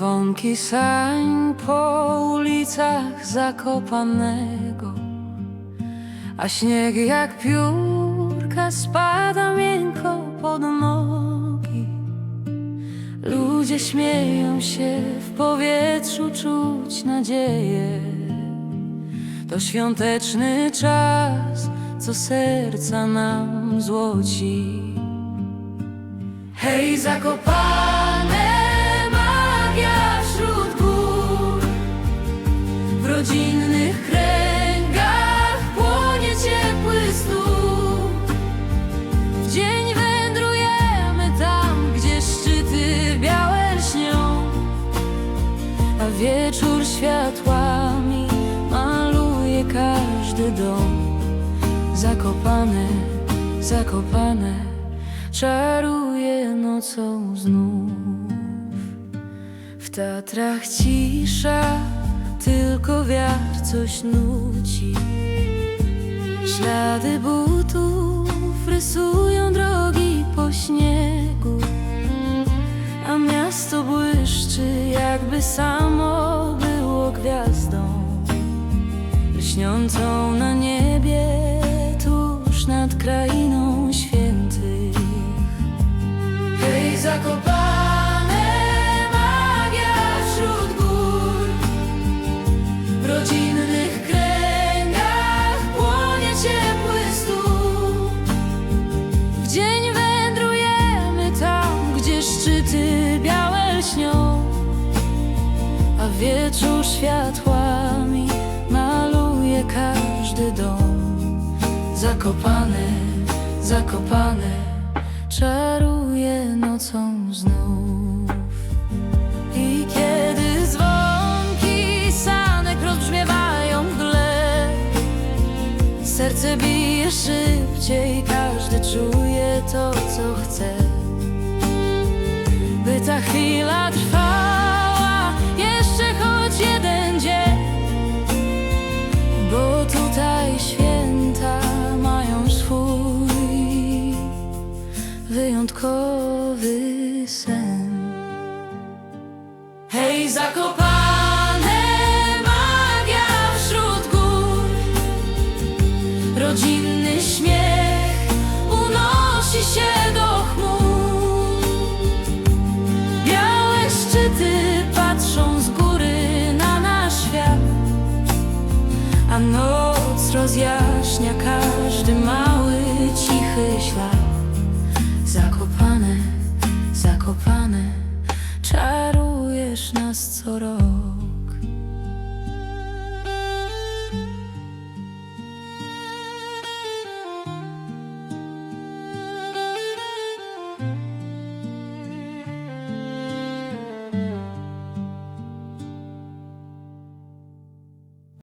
Dzwonki sań po ulicach Zakopanego A śnieg jak piórka spada miękko pod nogi. Ludzie śmieją się, w powietrzu czuć nadzieję. To świąteczny czas, co serca nam złoci. Hej, zakopane wieczór światłami maluje każdy dom Zakopane, zakopane czaruje nocą znów. W Tatrach cisza, tylko wiatr coś nuci. Ślady butów rysują drogi po śniegu, a miasto błyszczy, jakby samo lśniącą na niebie tuż nad krainą świętych. Hej, zakopane magia wśród gór W rodzinnych kręgach płonie ciepły stół W dzień wędrujemy tam, gdzie szczyty białe lśnią A wieczór światłami każdy dom Zakopane, zakopane czaruje nocą znów. I kiedy dzwonki sanek rozbrzmiewają w serce bije szybciej, każdy czuje to, co chce. By ta chwila trwała wyjątkowy sen. Hej, zakopane magia wśród gór, rodzinny śmiech unosi się do chmur. Białe szczyty patrzą z góry na nasz świat, a noc rozjaśnia